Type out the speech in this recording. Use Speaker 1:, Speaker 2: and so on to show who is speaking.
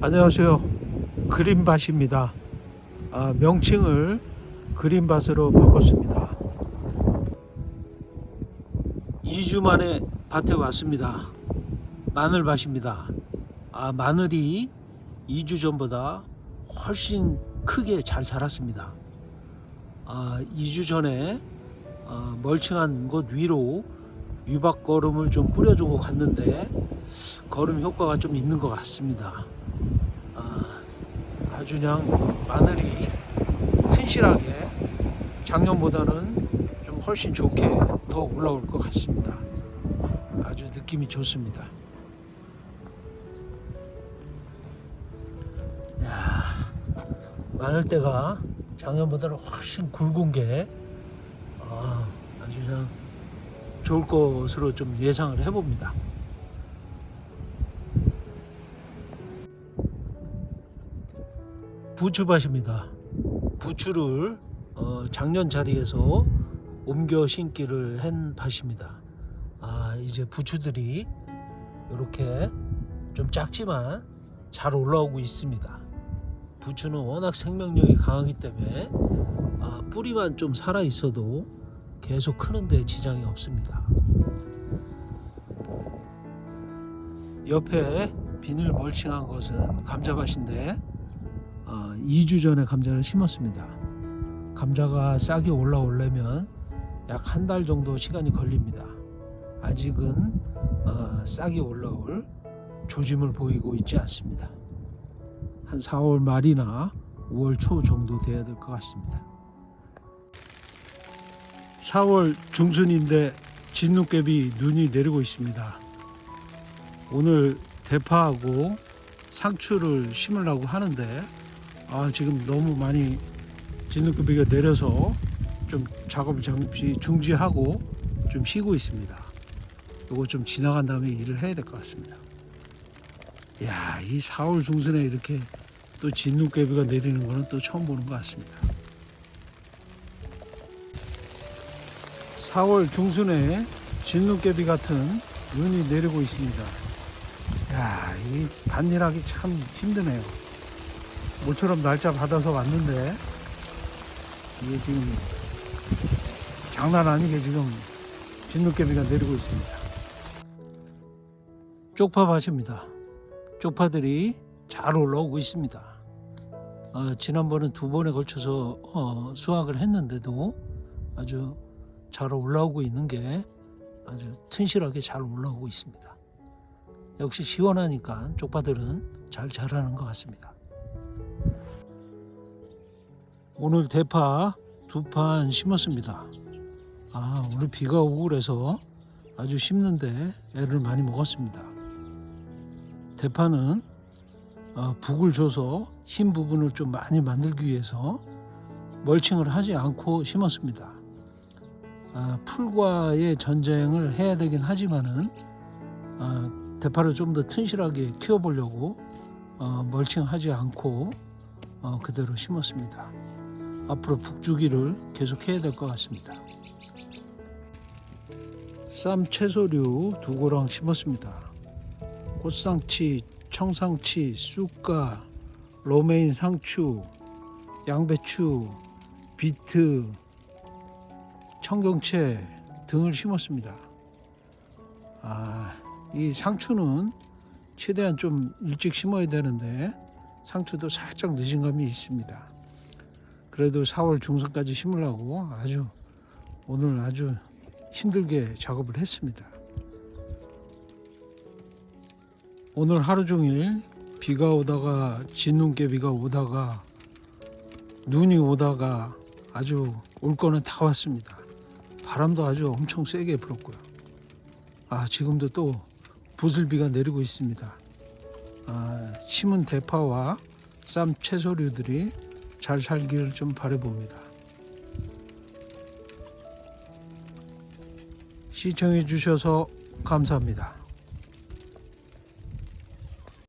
Speaker 1: 안녕하세요. 그린밭입니다. 아, 명칭을 그린밭으로 바꿨습니다. 2주 만에 밭에 왔습니다. 마늘밭입니다. 아, 마늘이 2주 전보다 훨씬 크게 잘 자랐습니다. 아, 2주 전에 아, 멀칭한 곳 위로 유박 거름을 좀 뿌려주고 갔는데 거름 효과가 좀 있는 것 같습니다. 아, 아주 그냥 마늘이 튼실하게 작년보다는 좀 훨씬 좋게 더 올라올 것 같습니다. 아주 느낌이 좋습니다. 야, 마늘대가 작년보다는 훨씬 굵은 게 아, 아주 그냥 좋을 것으로 좀 예상을 해봅니다. 부추밭입니다. 부추를 어, 작년 자리에서 옮겨 심기를 한 밭입니다. 아 이제 부추들이 이렇게 좀 작지만 잘 올라오고 있습니다. 부추는 워낙 생명력이 강하기 때문에 아, 뿌리만 좀 살아 있어도 계속 크는데 지장이 없습니다. 옆에 비닐 멀칭한 것은 감자밭인데 어, 2주 전에 감자를 심었습니다. 감자가 싹이 올라오려면 약 한 달 정도 시간이 걸립니다. 아직은 어, 싹이 올라올 조짐을 보이고 있지 않습니다. 한 4월 말이나 5월 초 정도 돼야 될 것 같습니다. 4월 중순인데 진눈깨비 눈이 내리고 있습니다. 오늘 대파하고 상추를 심으려고 하는데 아 지금 너무 많이 진눈깨비가 내려서 좀 작업을 잠시 중지하고 좀 쉬고 있습니다. 이거 좀 지나간 다음에 일을 해야 될 것 같습니다. 야, 이 4월 중순에 이렇게 또 진눈깨비가 내리는 거는 또 처음 보는 것 같습니다. 4월 중순에 진눈깨비 같은 눈이 내리고 있습니다. 야, 이 밭일하기 참 힘드네요. 모처럼 날짜 받아서 왔는데 이게 지금 장난 아니게 지금 진눈깨비가 내리고 있습니다. 쪽파밭입니다. 쪽파들이 잘 올라오고 있습니다. 어, 지난번은 두 번에 걸쳐서 어, 수확을 했는데도 아주 잘 올라오고 있는 게 아주 튼실하게 잘 올라오고 있습니다. 역시 시원하니까 쪽파들은 잘 자라는 것 같습니다. 오늘 대파 두 판 심었습니다. 아, 오늘 비가 오고 그래서 아주 심는데 애를 많이 먹었습니다. 대파는 어, 북을 줘서 흰 부분을 좀 많이 만들기 위해서 멀칭을 하지 않고 심었습니다. 아, 풀과의 전쟁을 해야 되긴 하지만은 아, 대파를 좀 더 튼실하게 키워보려고 어, 멀칭하지 않고 어, 그대로 심었습니다. 앞으로 북주기를 계속 해야 될 것 같습니다. 쌈 채소류 두 고랑 심었습니다. 꽃상치, 청상치, 쑥가, 로메인 상추, 양배추, 비트, 청경채 등을 심었습니다. 아, 이 상추는 최대한 좀 일찍 심어야 되는데 상추도 살짝 늦은 감이 있습니다. 그래도 4월 중순까지 심으려고 아주 오늘 아주 힘들게 작업을 했습니다. 오늘 하루 종일 비가 오다가 진눈깨비가 오다가 눈이 오다가 아주 올 거는 다 왔습니다. 바람도 아주 엄청 세게 불었고요. 아 지금도 또 부슬비가 내리고 있습니다. 아, 심은 대파와 쌈 채소류들이 잘 살기를 좀 바라봅니다. 시청해 주셔서 감사합니다.